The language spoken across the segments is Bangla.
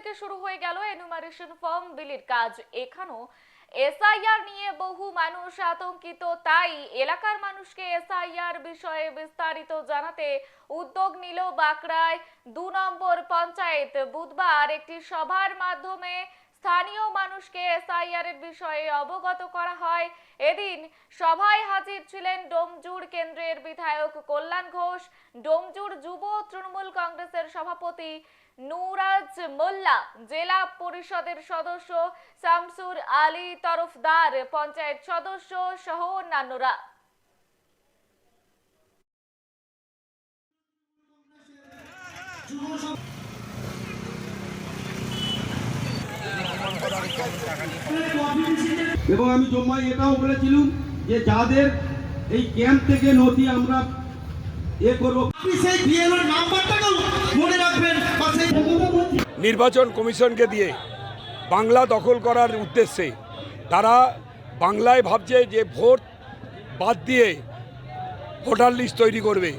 থেকে শুরু হয়ে গেল এনুমারেশন ফর্ম বিলির কাজ। এখানেও এসআইআর নিয়ে বহু মানুষ আতঙ্কিত, তাই এলাকার মানুষকে এসআইআর বিষয়ে বিস্তারিত জানাতে উদ্যোগ নিল বাঁকড়ায়। দু নম্বর পঞ্চায়েত বুধবার একটি সভার মাধ্যমে স্থানীয় মানুষকে এসআইআর এর বিষয়ে অবগত করা হয়। এদিন সভায় হাজির ছিলেন ডোমজুড় কেন্দ্রের বিধায়ক কল্যাণ ঘোষ ডোমজুড় যুব তৃণমূল কংগ্রেসের সভাপতি নুরাজ মোল্লা, জেলা পরিষদের সদস্য শামসুর আলী তরফদার, পঞ্চায়েত সদস্য সহ অন্যান্যরা। এবং আমি জম্মায় এটাও বলেছিলাম যে যাদের এই ক্যাম্প থেকে নথি আমরা এ করব। সেই নির্বাচন কমিশনকে দিয়ে বাংলা দখল করার উদ্দেশ্যে তারা বাংলায় ভাবছে যে ভোট বাদ দিয়ে ভোটার লিস্ট তৈরি করবে।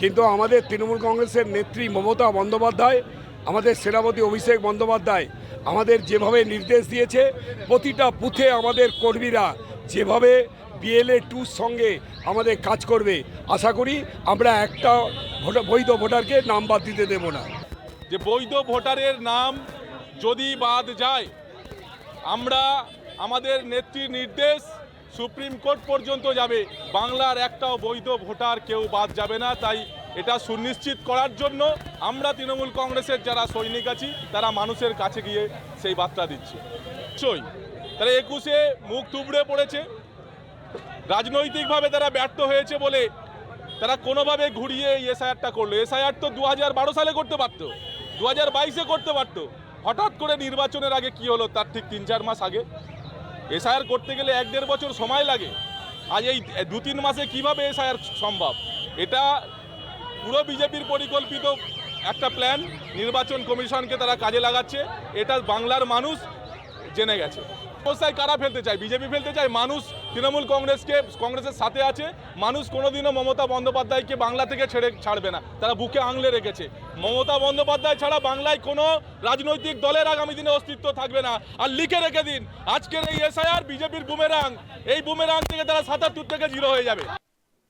কিন্তু আমাদের তৃণমূল কংগ্রেসের নেত্রী মমতা বন্দ্যোপাধ্যায়, আমাদের সেনাপতি অভিষেক বন্দ্যোপাধ্যায় আমাদের যেভাবে নির্দেশ দিয়েছে, প্রতিটা বুথে আমাদের কর্মীরা যেভাবে বিএলএ টুর সঙ্গে আমাদের কাজ করবে, আশা করি আমরা একটা বৈধ ভোটারকে নাম বাদ দিতে দেব না। যে বৈধ ভোটারের নাম যদি বাদ যায়, আমরা আমাদের নেত্রীর নির্দেশ সুপ্রিম কোর্ট পর্যন্ত যাবে। বাংলার একটাও বৈধ ভোটার কেউ বাদ যাবে না, তাই এটা সুনিশ্চিত করার জন্য আমরা তৃণমূল কংগ্রেসের যারা সৈনিক আছি, তারা মানুষের কাছে গিয়ে সেই বার্তা দিচ্ছে। নিশ্চয়ই। তারা একুশে মুখ তুবড়ে পড়েছে। রাজনৈতিকভাবে তারা ব্যর্থ হয়েছে বলে তারা কোনোভাবে ঘুরিয়ে এই এসআইআরটা করল। এসআইআর তো দু হাজার বারো সালে করতে পারতো। দু হাজার বাইশে করতে পারতো। হঠাৎ করে নির্বাচনের আগে কি হলো তার ঠিক তিন চার মাস আগে? এসআইআর করতে গেলে এক দেড় বছর সময় লাগে। আজ এই দু তিন মাসে কীভাবে এসআইআর সম্ভব? এটা পুরো বিজেপির পরিকল্পিত একটা প্ল্যান নির্বাচন কমিশনকে তারা কাজে লাগাচ্ছে, এটা বাংলার মানুষ জেনে গেছে। অবস্থায় কারা ফেলতে চায়? বিজেপি ফেলতে চায় মানুষ, তৃণমূল কংগ্রেসকে, কংগ্রেসের সাথে আছে, মানুষ কোনোদিনও মমতা বন্দ্যোপাধ্যায়কে বাংলা থেকে ছেড়ে ছাড়বে না। তারা বুকে আংলে রেখেছে। মমতা বন্দ্যোপাধ্যায় ছাড়া বাংলায় কোনো রাজনৈতিক দলের আগামী দিনে অস্তিত্ব থাকবে না। আর লিখে রেখে দিন, আজকের এই এসআইআর বিজেপির বুমেরাং এই বুমেরাং থেকে তারা সাতাত্তর থেকে জিরো হয়ে যাবে।